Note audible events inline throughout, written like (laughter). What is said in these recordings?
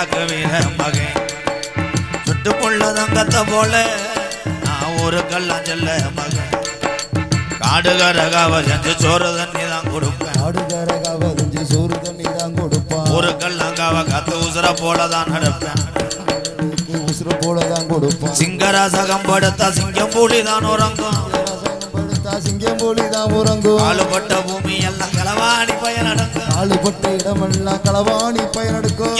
காக்க வீர மகன் சுட்டு புள்ள தங்கத்தை போல நான் ஒரு கள்ளம் செல்ல மகன் காடுகரகாவ செஞ்சு சோறு தண்ணி தான் கொடுப்பேன். ஆடுகாரகாவ செஞ்சு சோறு தண்ணி தான் கொடுப்பான். ஒரு கள்ளங்காவ கத்து உசுர போல தான் நடப்பேன். உசுறு போல தான் கொடுப்பான். சிங்கராசகம் படுத்தா சிங்கம் பூலி தான் உறங்கும். சிங்கம் போலி தான் உறங்கும். ஆளுபட்ட பூமி எல்லாம் களவாணி பயன் அடங்கும் ஆளுபட்ட இடமெல்லாம் களவாணி பயனெடுக்கும்.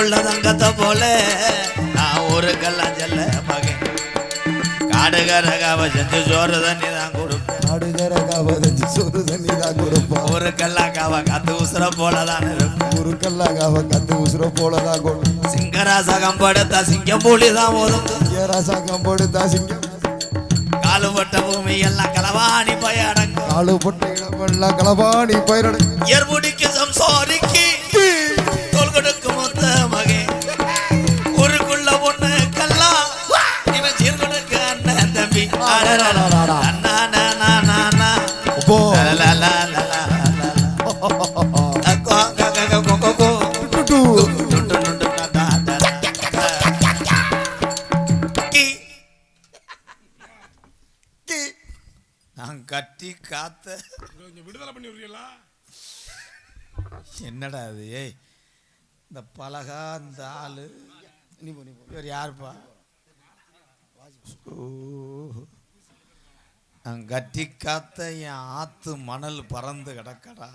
புள்ள தங்கத்தை போல நான் ஒரு கல்லாம் செல்ல மகன். காடுகரகாவ செஞ்சு சோறு தண்ணி தான் கொடுப்பேன். ஆடுகாரகாவ செஞ்சு சோறு தண்ணி தான் கொடுப்பான். ஒரு கல்லாக்காவ காத்து உசுர போல தான் இருப்பேன் ஒரு கல்லாகாவ கத்து உசுறு போல தான் கொடுப்பான். சிங்கராசகம் படுத்தா சிங்கம் புலி தான் ஒதுங்கும். அரசாங்கம் படுத்தா சிங்கம் காலுபட்ட பூமி எல்லாம் களவாணி போய் அடங்கும் ஆளுபட்ட இடமெல்லாம் களவாணி பயனெடுக்கும் எர்முடிக்கு சம்சாரிக்கு நான் கட்டி காத்த கொஞ்சம் விடுதலை பண்ணி விடுறீங்களா என்னடா அது ஏய் இந்த பலகா இந்த ஆளு நீ போ, நீ போ. இவர் யாருப்பா ஓ. கட்டி காத்த என் ஆத்து மணல் பறந்து கிடக்கடா.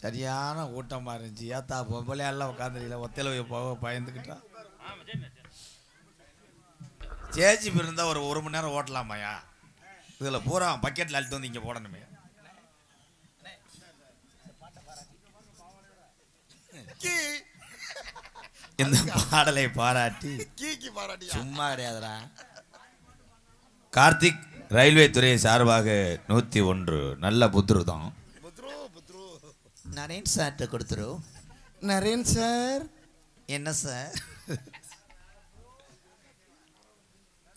சரியான ஊட்டமா இருந்துச்சு. ஏத்தா பொம்பளையெல்லாம் உட்காந்துருக்கல ஒத்தையில போய் போக பயந்துக்கிட்டா. சேச்சி இருந்தா ஒரு ஒரு மணி நேரம் ஓட்டலாமாயா இதுல பூரா பக்கெட்ல அழுத்து வந்து இங்க போடணுமே. இந்த பாடலை பாராட்டி சும்மா கிடையாதுடா. கார்த்திக் ரயில்வே துறை சார்பாக நூத்தி ஒன்று. நல்ல புத்ரு புத்ரு நரேன் சார்ட்ட கொடுத்துரு. நரேன் சார். என்ன சார்?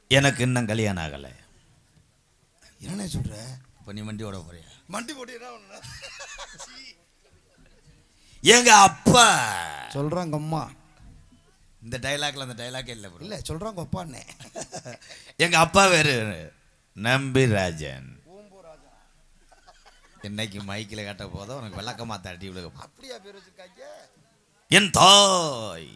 எனக்கு இன்னும் கல்யாணம் ஆகலை. என்ன சொல்ற? இப்போ நீ வண்டி ஓட போறியா? மண்டி போட்டு என்ன பண்ண? எங்க அப்பா! சொல்றாங்க அம்மா. இந்த டைலாக்ல அந்த டைலாக்கே இல்லை. இல்ல சொல்றாங்க அப்பான்னே. எங்க அப்பா வேறு. நம்பி ராஜன். என்னைக்கு மைக்கில் கட்ட போதோ உனக்கு விளக்கமா தட்டி விழுக அப்படியா பேர் வச்சிருக்காங்க? என் தாய்.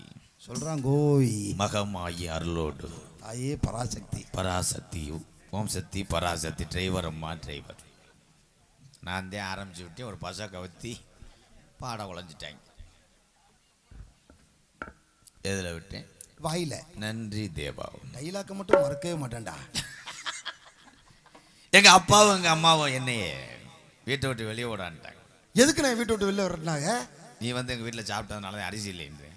சொல்றாங்க ஓய். மகமாயி அருளோடு. தாயே பராசக்தி. பராசக்தி ஓம் சக்தி பராசக்தி டிரைவர் அம்மா டிரைவர் நான் தான் ஆரம்பிச்சு விட்டேன் ஒரு பச கவுத்தி பாட உழைஞ்சிட்டாங்க எதில் விட்டேன்? வாயில. நன்றி தேவா. டைலாக்க மட்டும் மறக்கவே மாட்டேன்டா. எங்க அப்பாவும் எங்க அம்மாவும் என்னையே வீட்டை விட்டு வெளியே ஓடான்ட்டாங்க. எதுக்கு நான் வீட்டை விட்டு வெளில வரட்டாங்க நீ வந்து எங்கள் வீட்டில் சாப்பிட்டதுனால தான் அரிசி இல்லைன்றேன்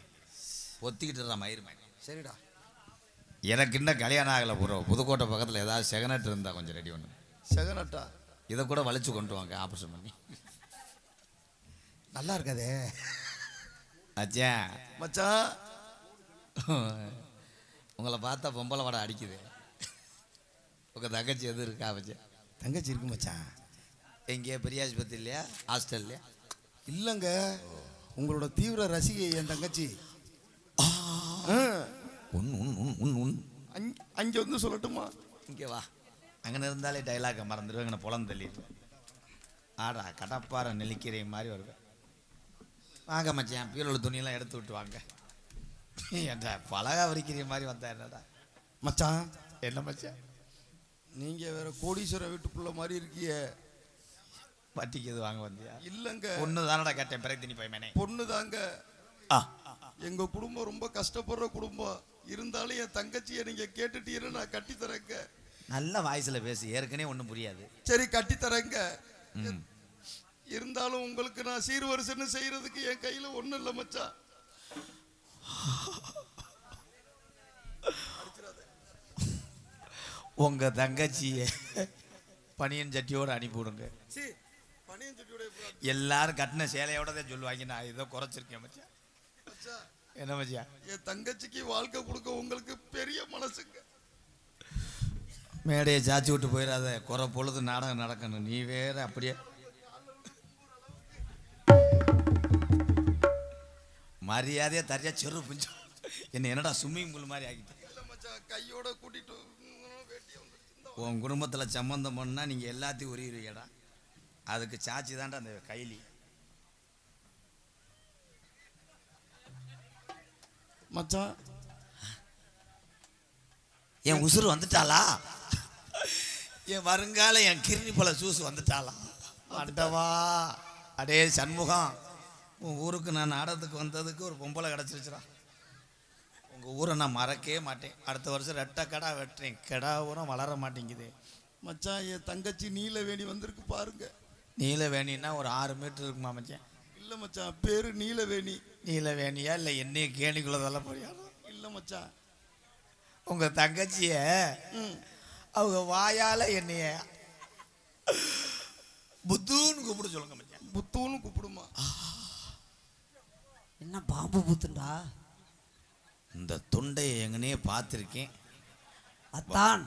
ஒத்திக்கிட்டு தான் மேன் சரிடா. எனக்கு இன்னும் கல்யாணம் ஆகலை ப்ரோ. புதுக்கோட்டை பக்கத்தில் ஏதாவது செகனட் இருந்தால் கொஞ்சம் ரெடி பண்ணு. செகனட்டா இதை கூட வலிச்சு கொண்டு வாங்க ஆப்ரேஷன் பண்ணி. நல்லா இருக்காதே. அச்சேன் மச்சான். உங்களை பார்த்தா பொம்பளை வடை அடிக்குது. உங்கள் தங்கச்சி எது இருக்கா வச்சேன் தங்கச்சி இருக்கு மச்சான். எங்கே பெரிய ஆஸ்பத்திரி இல்லையா ஹாஸ்டல்லையா? இல்லைங்க. உங்களோட தீவிர ரசிகை என் தங்கச்சி. உன் உன் உன் உன் அங்க- அங்க வந்து சொல்லட்டுமா? இங்கே வா. அங்கே இருந்தாலே டைலாக்கை மறந்துடுவேன் இங்கே புலம் தள்ளிடுவேன். ஆடா கடப்பாறை நெல்லிக்கீரை மாதிரி வருவேன் வாங்க மச்சான். பீரோல துணியெல்லாம் எடுத்து விட்டு வாங்க. ஏன்டா பலகா வரிக்கிற மாதிரி வந்தா என்னடா? மச்சான். என்ன மச்சான்? நீங்க வேற கோடீஸ்வரன் வீட்டுக்குள்ள மாதிரி இருக்கிய. வட்டிக்கு எது வாங்க வந்தியா? இல்லங்க. ஒன்று தானடா கேட்டேன் பிறகு திணி பையனே பொண்ணு தாங்க எங்க குடும்பம் ரொம்ப கஷ்டப்படுற குடும்பம். இருந்தாலும் என் தங்கச்சியை நீங்க கேட்டுட்டீங்கன்னு நான் கட்டி தரேங்க நல்ல வாய்ஸில் பேசு ஏற்கனவே ஒன்றும் புரியாது. சரி கட்டி தரேங்க இருந்தாலும் உங்களுக்கு நான் சீர்வரிசைன்னு செய்யறதுக்கு என் கையில ஒண்ணும் இல்லை மச்சான். உங்கள் தங்கச்சியை பனியன் சட்டியோடு அனுப்பி விடுங்க சீ பனியன் சட்டியோட எப்படா எல்லாரும் கட்டின சேலையோட தான் சொல்லுவாங்க. நான் ஏதோ குறைச்சிருக்கேன் மச்சான். என்ன மச்சான்? என் தங்கச்சிக்கு வாழ்க்கை கொடுக்க உங்களுக்கு பெரிய மனசுங்க. மேடையை சாச்சி விட்டு போயிடாத. குறை பொழுது நாடகம் நடக்கணும். நீ வேற அப்படியே மரியாதையா தரியா செரு பிஞ்சு. என்ன என்னடா ஸ்விம்மிங் பூல் மாதிரி மச்சான் கையோட கூட்டிட்டு உன் குடும்பத்தில் சம்மந்தம் பண்ணா நீங்கள் எல்லாத்தையும் உரியுறீங்கடா அதுக்கு சாட்சி தான்டா அந்த கைலி. மச்சான். என் உசுறு வந்துட்டாளா? என் வருங்கால என் கிருணி பழ ஜூஸ் வந்துட்டாளா? அண்டவா அடே சண்முகம். உன் ஊருக்கு நான் நாடகத்துக்கு வந்ததுக்கு ஒரு பொம்பளை கிடச்சிருச்சுடா. உங்கள் ஊரை நான் மறக்கவே மாட்டேன். அடுத்த வருஷம் ரெட்டை கடா வெட்டுறேன். கிடா ஊரம் வளர மாட்டேங்குது. மச்சான் என் தங்கச்சி நீலவேணி வந்திருக்கு பாருங்க. நீல வேணின்னா ஒரு ஆறு மீட்டர் இருக்குமா மச்சான்? இல்ல மச்சான் பேரு நீலவேணி நீல வேணியா இல்லை என்னைய கேணிக்குள்ள தள்ள போறியா? இல்ல மச்சான். உங்கள் தங்கச்சிய அவங்க வாயால என்னைய புத்துன்னு கூப்பிட சொல்லுங்க மச்சான். புத்தூன்னு கூப்பிடுமா? என்ன பாம்பு பூத்துண்டா? இந்த தொண்டையை எங்கனே பார்த்துருக்கேன். அத்தான்.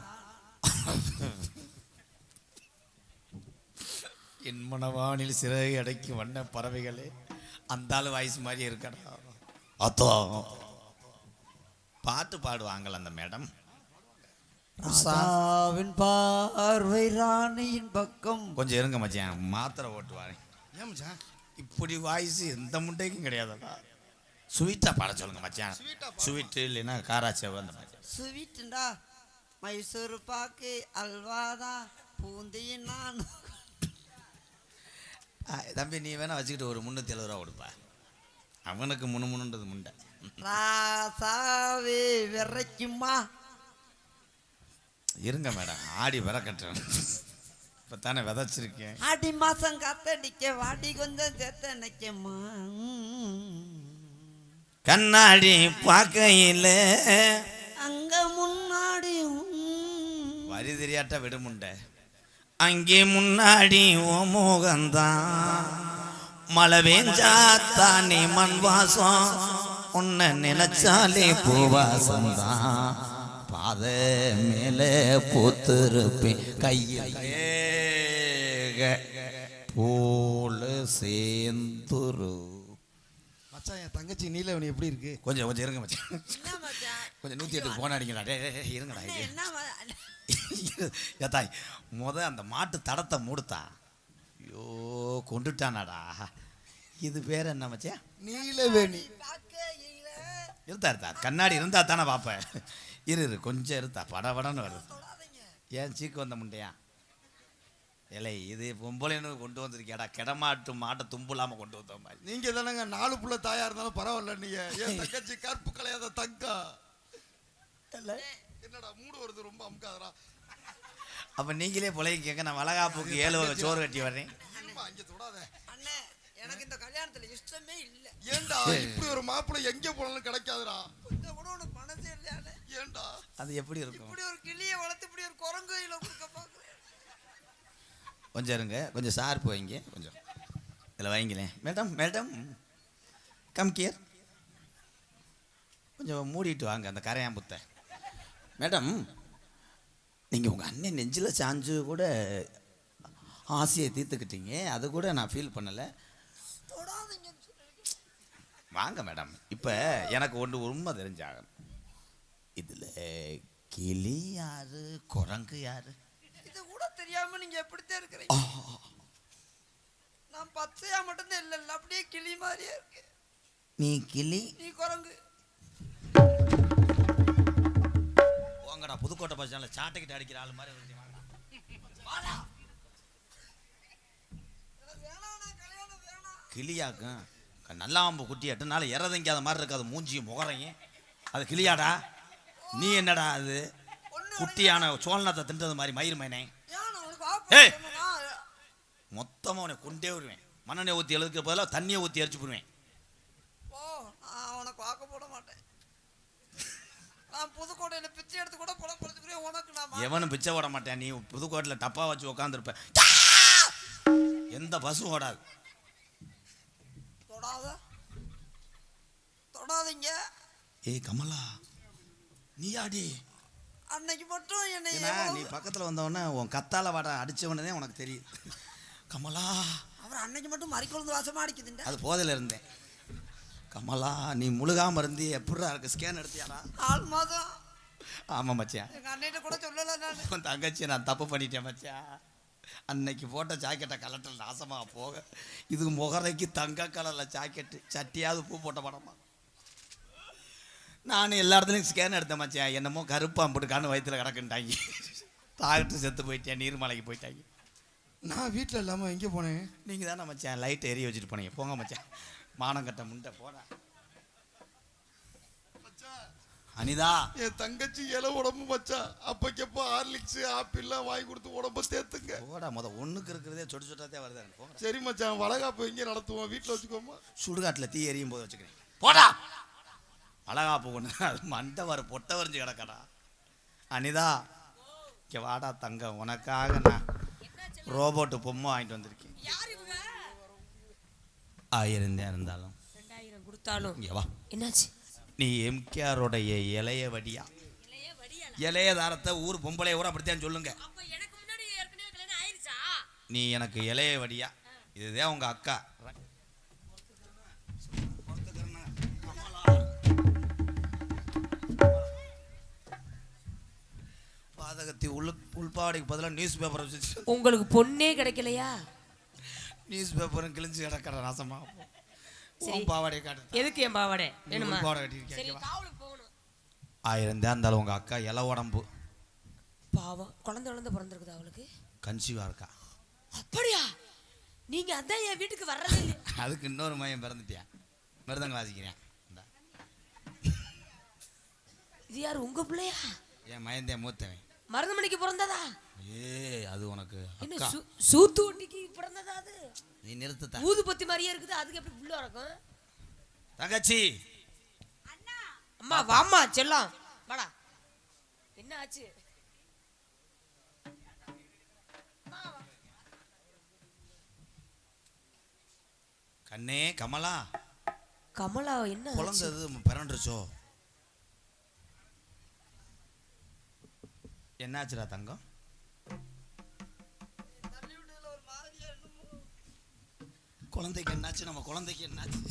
என் மனவானில் சிறகு அடைக்கும் வண்ண பறவைகளே அந்த ஆளு வாய்ஸ் மாதிரி இருக்கடா. அத்தோ. பாட்டு பாடுவாங்கள அந்த மேடம்? ராஜாவின் பார்வை ராணியின் பக்கம். கொஞ்சம் இருங்க மச்சான் மாத்திரை ஓட்டுவாரேன் ஏன் மச்சான்? இப்படி வாய்ஸ் எந்த முட்டைக்கும் கிடையாதுடா ஸ்வீட்டா பாட சொல்லுங்க மச்சான்? ஸ்வீட்டு இல்லைன்னா காராச்சேவ் அந்த மாதிரி. ஸ்வீட்டுண்டா மைசூர் பாக்கு அல்வாதா பூந்தியின் நான் ஆ, தம்பி நீ வேணா வச்சுக்கிட்டு ஒரு முந்நூற்றி எழுபது ரூபா கொடுப்பா. அவனுக்கு முன்னு முன்னுன்றது முண்டை. ராசாவே விரைக்குமா? இருங்க மேடம். ஆடி வர கட்டுறேன் இப்போ தானே விதைச்சிருக்கேன். ஆடி மாசம் காத்தடிக்க வாடி கொஞ்சம் சேர்த்து நினைக்கமா கண்ணாடி பார்க்கையில் அங்க முன்னாடி. வரி தெரியாட்ட விடுமுண்டை. அங்கே முன்னாடி ஓ மோகந்தான் மழை பெஞ்சாத்தானே மண் வாசம். உன்னை நினைச்சாலே பூவாசம் தான் பாத மேலே பூத்திருப்பேன். கையில் போல சேர்ந்துரு. மச்சான் என் தங்கச்சி நீலவேணி எப்படி இருக்கு? கொஞ்சம் கொஞ்சம் இருங்க மச்சான். என்ன மச்சான்? கொஞ்சம் நூற்றி எட்டுக்கு போன அடிங்களா டே இருங்கடா. ஏத்தாய் முத அந்த மாட்டு தடத்தை மூடுத்தா. ஐயோ கொண்டுட்டானாடா. இது பேர் என்ன மச்சான்? நீலவேணி. இருந்தா இருந்தா. கண்ணாடி இருந்தா தானே பார்ப்பேன். இரு இரு கொஞ்சம் இருந்தா படபடன்னு வருது. ஏன் சீக்கு வந்த முண்டையா? இலை இது பொம்பளைன்னு கொண்டு வந்திருக்கியாடா? கிடமாட்டு மாட்டை தும்பு இல்லாம கொண்டு வந்த மாதிரி. நீங்க தானங்க நாலு புள்ள தாயா இருந்தாலும் பரவாயில்ல நீங்க. என் (laughs) தங்கச்சி கற்பு கலையாத தங்கா. என்னடா மூடு வருது ரொம்ப அமுக்காதரா அப்ப நீங்களே பிழைக்க நான் வளகாப்புக்கு ஏழு வகை சோறு கட்டி வர்றேன். இங்க தொடாத. அண்ணே எனக்கு இந்த கல்யாணத்துல இஷ்டமே இல்ல. ஏன்டா (laughs) இப்படி ஒரு மாப்பிள்ளை எங்க போனாலும் கிடைக்காதுடா. கொஞ்சம் கூட உனக்கு மனசே இல்லையானே ஏன்டா அது எப்படி இருக்கும்? இப்படி ஒரு கிளியை வளர்த்து இப்படி ஒரு குரங்கு கையில கொடுக்க பாக்குறேன் கொஞ்சம் இருங்க கொஞ்சம் சார்பு வைங்க கொஞ்சம். இதில் வைங்களேன். Madam madam. கம் கியர் கொஞ்சம் மூடிட்டு வாங்க அந்த கரையாம்புத்தை. மேடம் நீங்கள் உங்கள் அண்ணன் நெஞ்சில் சாஞ்சு கூட ஆசையை தீர்த்துக்கிட்டீங்க. அது கூட நான் ஃபீல் பண்ணலை. வாங்க மேடம். இப்போ எனக்கு ஒன்று உண்மை தெரிஞ்சாகணும். இதில் கிளி யாரு குரங்கு யாரு? நீங்க எப்படித்தான் இருக்கிறீங்க? நான் பச்சையா மட்டும்தான் இல்ல இல்ல அப்படியே கிளி மாதிரியே இருக்கு. நீ கிளி? நீ குரங்கு. போங்கடா புதுக்கோட்டை பஸ் ஸ்டாண்டில் சாட்டைக்கிட்ட அடிக்கிற ஆள் மாதிரி கிளியாக்கும். க- நல்லாம்பு குட்டி எட்டுனால இறதங்காத மாதிரி இருக்காது மூஞ்சியும் முகரையும். அது கிளியாடா? நீ என்னடா அது? ஒண்ணு குட்டியான சோழனத்தை தின்றது மாதிரி மயிர் மைனே. ஏய்! மொத்தமாக உன்னை கொண்டே வருவேன் மண்ணெண்ணெய் ஊற்றி எழுதுக்கு பதிலாக தண்ணியை ஊற்றி எரிச்சு போடுவேன் போ நான் உனக்கு வாக்க போட மாட்டேன். நான் புதுக்கோட்டையில பிச்சை எடுத்து கூட பொல பொழைச்சுக்கிறேன் உனக்கு நான் எவனும் பிச்சை போட மாட்டேன். நீ புதுக்கோட்டையில் டப்பா வச்சு உட்காந்துருப்ப எந்த பஸ்ஸும் ஓடாது. தொடாத. தொடாதீங்க. ஏய் கமலா. நீ ஆடி அன்னைக்கு மட்டும் என்னை நீ பக்கத்தில் வந்தவொடனே உன் கத்தால வாட அடிச்ச உடனே உனக்கு தெரியும். கமலா. அவர் அன்னைக்கு மட்டும் மறிக்கொழுந்து வாசமா அடிக்குதுண்ட. அது போதையில் இருந்தேன். கமலா நீ முழுகாம இருந்து எப்படிடா இருக்கு ஸ்கேன் எடுத்தியாடா. ஆள் மாதம் ஆமாம் மச்சான். எங்க அண்ணிட்ட கூட சொல்லல நான். உன் தங்கச்சி நான் தப்பு பண்ணிட்டேன் மச்சான். அன்னைக்கு போட்ட ஜாக்கெட்டை கலட்டில் நாசமாக போக. இது முகரைக்கு தங்க கலரில் ஜாக்கெட்டு சட்டியாவது பூ போட்ட படமா. நான் எல்லா இடத்துலையும் ஸ்கேன் எடுத்தேன் மச்சான். என்னமோ கருப்பாம்புட்டு கண்ணு வயிற்றுல கிடக்குன்ட்டாங்க. டாக்டர் செத்து போயிட்டேன் நீர்மலைக்கு போயிட்டாங்க. நான் வீட்டில் இல்லாமல் எங்கே போனேன்? நீங்கள் தானே மச்சான் லைட் எரிய வச்சுட்டு போனீங்க. போங்க மச்சான். மானம் கட்ட முண்டை போனேன் அனிதா. என் தங்கச்சி இலை உடம்பு மச்சா அப்பக்கப்போ ஹார்லிக்ஸ் ஆப்பிள்லாம் வாங்கி கொடுத்து உடம்ப சேர்த்துங்க. போடா முத ஒன்றுக்கு இருக்கிறதே சொட்டு சொட்டாதே வருது சரி மச்சான் வளகாப்பு எங்கே நடத்துவோம். வீட்டில் வச்சுக்கோமா? சுடுகாட்டில் தீ எரியும் போது வச்சுக்கிறேன். போடா! அழகாப்பு ஒன்று அது மண்டை வர பொட்டை வரைஞ்சு கிடக்கடா. அனிதா இங்கே வாடா தங்கம். உனக்காக நான் ரோபோட்டு பொம்மை வாங்கிட்டு வந்திருக்கேன். ஆயிரம் தான் இருந்தாலும். கொடுத்தாலும். இங்கே வா. என்னாச்சு? நீ எம்கேஆருடைய இளைய வடியா. இளைய தாரத்தை ஊர் பொம்பளை ஊர் அப்படித்தான் சொல்லுங்க. நீ எனக்கு இளைய வடியா. இதுதான் உங்க அக்கா. பாதகத்தி உள் உள்பாடைக்கு பதிலாக நியூஸ் பேப்பரை வச்சு உங்களுக்கு பொண்ணே கிடைக்கலையா? நியூஸ் பேப்பரும் கிழிஞ்சு கிடக்கிற நாசமா. உன் பாவாடையை காட்டு எதுக்கு என் பாவாடை? வேணுமா. காவலுக்கு போகணும். ஆயிரம் தான் இருந்தாலும் உங்க அக்கா இல உடம்பு. பாவம். குழந்தை குழந்தை பிறந்திருக்குது அவளுக்கு? கன்சீவா இருக்கா? அப்படியா? நீங்க அதான் என் வீட்டுக்கு வர்றது இல்லை (laughs) அதுக்கு இன்னொரு மையம் பிறந்துட்டியா? மிருதங்க வாசிக்கிறேன். இது யார் உங்க பிள்ளையா? என் மயந்தே மூத்தவன். மருதமணிக்கு பிறந்ததா? ஏய் அது உனக்கு என்ன அக்கா. சூ- சூத்து ஒட்டிக்கு பிறந்ததா அது? நீ நிறுத்துத்த ஊதுபத்தி மாதிரியே இருக்குது அதுக்கு எப்படி புள்ள இருக்கும் தங்கச்சி. அம்மா வாம்மா செல்லம். வாடா. என்ன ஆச்சு? கண்ணே கமலா. கமலா என்ன? குழந்தை பிறண்டுருச்சோ என்னாச்சுடா தங்கம்? குழந்தைக்கு என்னாச்சு? நம்ம குழந்தைக்கு என்னாச்சு?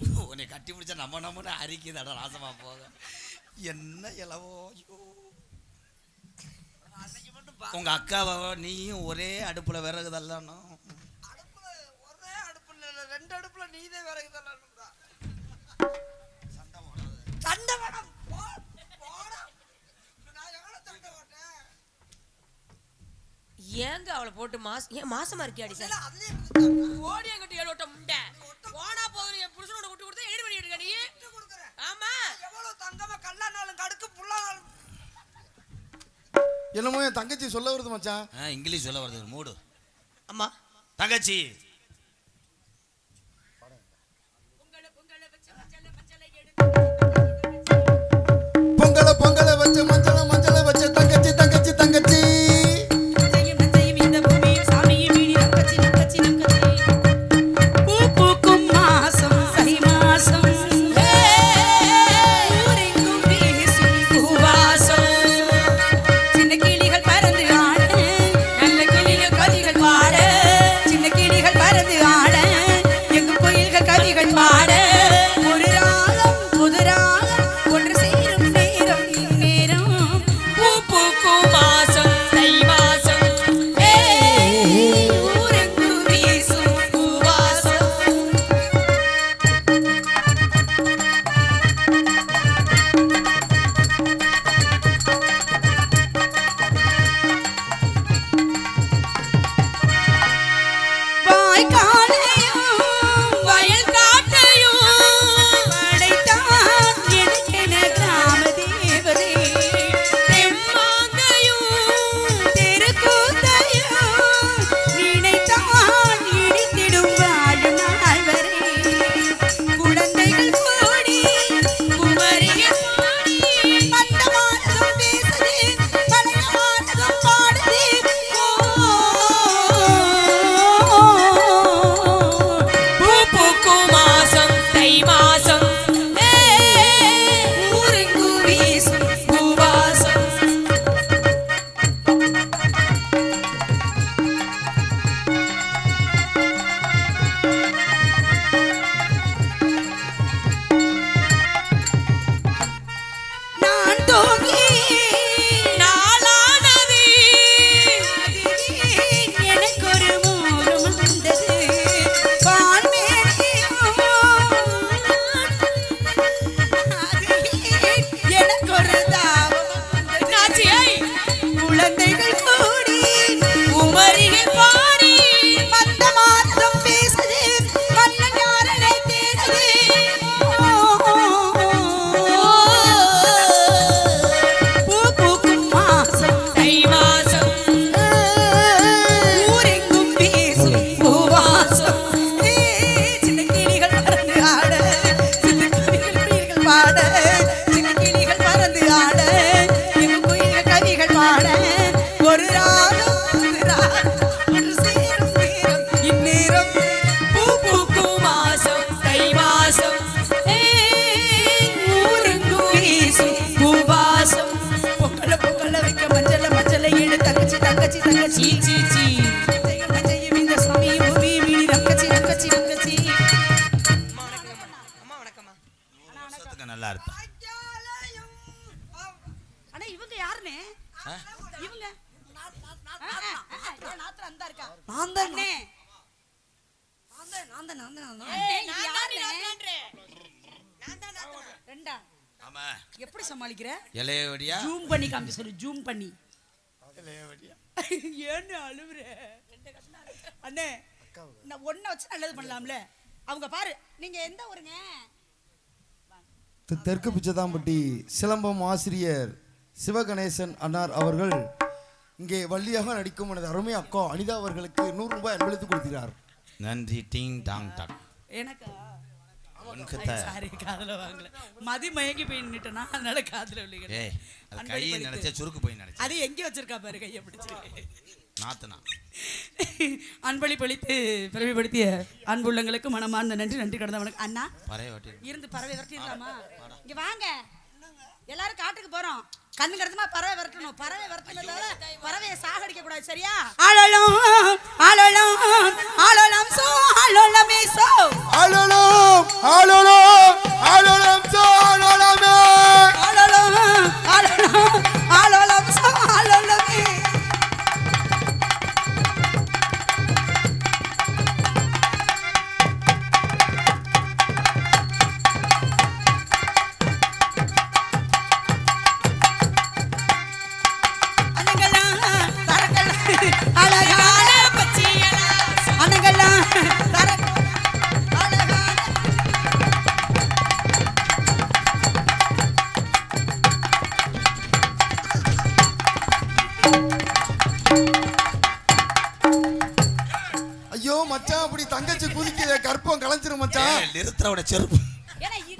ஐயோ, உன்னை கட்டி பிடிச்சா நம்ம நம்மன்னு அரிக்குதாடா நாசமா போக என்ன இலவோ ஐயோ. அன்னைக்கு மட்டும் பா- உங்க அக்காவை நீயும் ஒரே அடுப்புல விறகு ஏங்க அவளை போட்டு மாசம் ஏன் மாசமா இருக்கியாடி சார். ஓடி அங்கிட்டு ஏழு ஓட்ட முண்டை ஓனா போதும் என் புருஷனோட விட்டு கொடுத்தா என்ன பண்ணிட்டு இருக்க நீ? ஆமா. எவ்வளவு தங்கமா கல்லானாலும் கடுக்கு புல்லானாலும் என்னமோ என் தங்கச்சி சொல்ல வருது மச்சான். இங்கிலீஷ் சொல்ல வருது மூடு. அம்மா. தங்கச்சி. பொங்கலை பொங்கலை don't you? அண்ணா இவங்க யாருனே? இவங்க. நாத்துல அந்த இருக்கா? நான் தான் அண்ணே. நான் தான் நான் தான் நான் தான். நான் தான். அண்ணே, ஏய், இது நான் யாருண்ணே? தான் நாத்தான்றேன். நான் தான் நாத்தனா. ரெண்டா? ஆமா. எப்படி சமாளிக்கிற? ஜூம் பண்ணி காமிக்க சொல்லு ஜூம் பண்ணி. ஏன்னு அழுவுற. அண்ணே நான் ஒன்ன வச்சு நல்லது பண்ணலாம்ல. அவங்க பாரு நீங்க எந்த ஊருங்க? தெற்கு பிச்சதாம்பட்டி சிலம்பம் ஆசிரியர். சிவகணேசன் அன்னார் அவர்கள் இங்கே வள்ளியாக நடிக்கும் எனது அருமை அக்கா அனிதா அவர்களுக்கு நூறு ரூபாய் அன்பளித்து கொடுக்கிறார். நன்றி டிங் டாங் டாக் எனக்கா உனக்கு சாரி காதுல வாங்கல. மதி மயங்கி போய் நின்னுட்டேனா? அதனால காதுல ஏய் அது. நினைச்சா சுருக்கு போய் நினைச்சா. அது எங்க வச்சிருக்கா பாரு கையை பிடிச்சு. நாத்தனா. அன்பளிப்பளித்து பெருமைப்படுத்திய அன்புள்ளங்களுக்கு மனமார்ந்த நன்றி நன்றி கடந்த வணக்கம். அண்ணா பறைய வாட்டி இருந்து பறவை விரட்டிடலாமா இங்க வாங்க. எல்லாரும் காட்டுக்கு போறோம். கண்ணு கடத்தமா பறவை விரட்டணும். பறவை விரட்டணும் பறவையை சாகடிக்க கூடாது சரியா? ஆளலாம் ஆளலாம் ஆளலாம் சோ ஆளலாமே சோ. ஆளோலம் ஆளோலம் ஆளோலம் சோ. மச்சான் அப்படி தங்கச்சி குதிக்குதே கற்பம் கலைஞ்சிரும் மச்சான். ஏய், நிறுத்துறவோட செருப்பு.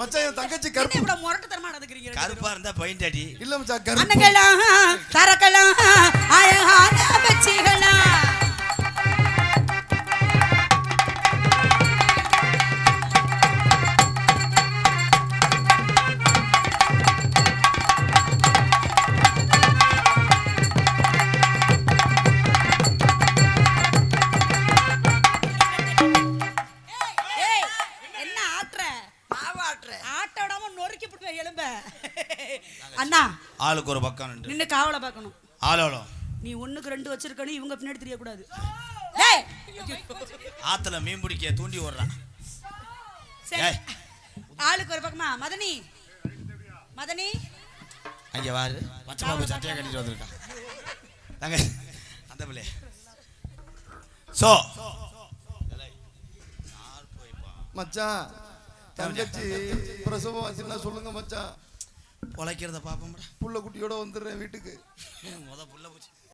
மச்சான் என் தங்கச்சி கற்பு இவ்வளவு முரட்டுத்தனமா நடந்துக்கிறீங்க கருப்பா இருந்தா பையன் அடி. இல்ல மச்சான் கற்பு அண்ணங்களாம் தரக்கலாம் அழகான பச்சிகளா ஆட்ட விடாம நொறுக்கி போட்டு எலும்ப. அண்ணா. ஆளுக்கு ஒரு பக்கம் நின்று. நின்னு காவலை பார்க்கணும். ஆளோலம் நீ ஒண்ணுக்கு ரெண்டு வச்சிருக்கணும் இவங்க பின்னாடி தெரியக்கூடாது. டேய். ஆத்துல மீன் பிடிக்க தூண்டி ஏய். ஆளுக்கு ஒரு பக்கமா. மதனி. மதனி. அங்க வாரு. பச்சை பாபு சட்டையை கட்டிட்டு வந்திருக்கான் தாங்க அந்த பிள்ளை சோ. மச்சான். தங்கச்சி பிரசவம் ஆச்சுன்னா சொல்லுங்க மச்சான். உழைக்கிறத பாப்போம்டா. புள்ள குட்டியோட வந்துடுறேன் வீட்டுக்கு. முத புள்ள போச்சு.